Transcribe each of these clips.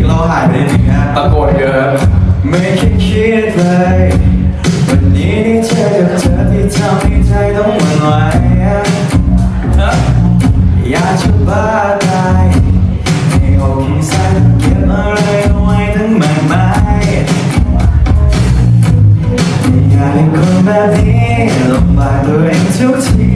กเราหายไปหนึ่งนะตะโกนเยอะไม่คิดคิดเลยวันนี้ได้เจอกับเธอที่ทำให้ใจต้องหวั่นไหวอยากจะบ้าตายในอกที่ส่เก็บอะไรเอาไว้ทั้งมากมายไม่อยากให้คนแบบนี้ลำบากตัวเองทุกที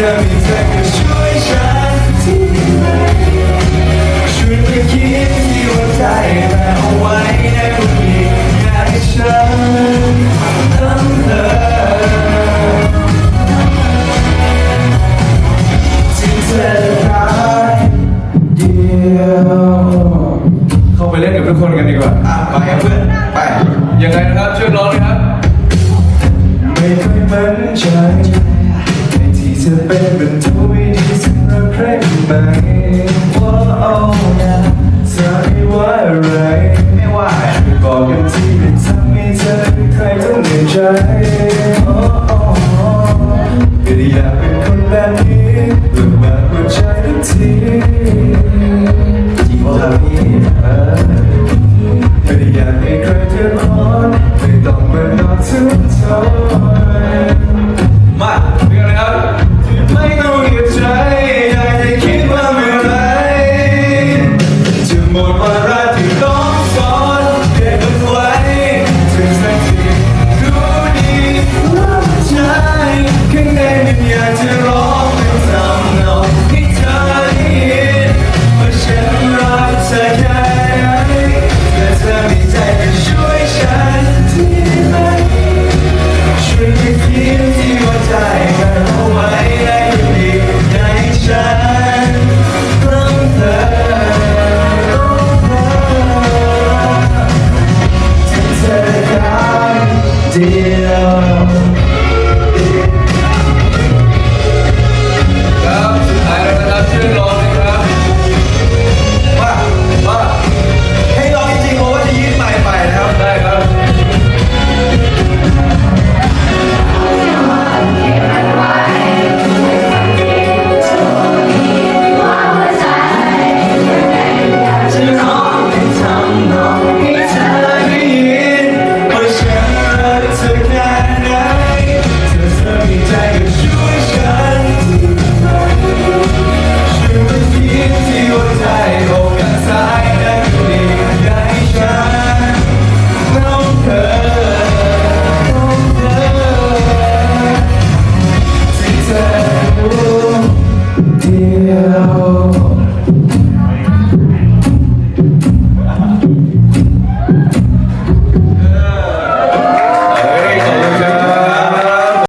เข้าไปเล่นกับทุกคนกันดีกว่า อะไปกับเพื่อน ไป ยังไงนะครับ ช่วยร้องเลยครับ ไม่เคยมั่นใจ ในที่จะเป็นบรรทุกดีสำหรับใครไหมว่าโอ้นะเธอไม่ว่าอะไรไม่ว่าไม่บอกกันที่เป็นทำให้เธอเป็นใครต้องเหนื่อยใจโอ้โอ้ก็อยากเป็นคนแบบนี้เปิดมาหัวใจทุกทีจริงว่า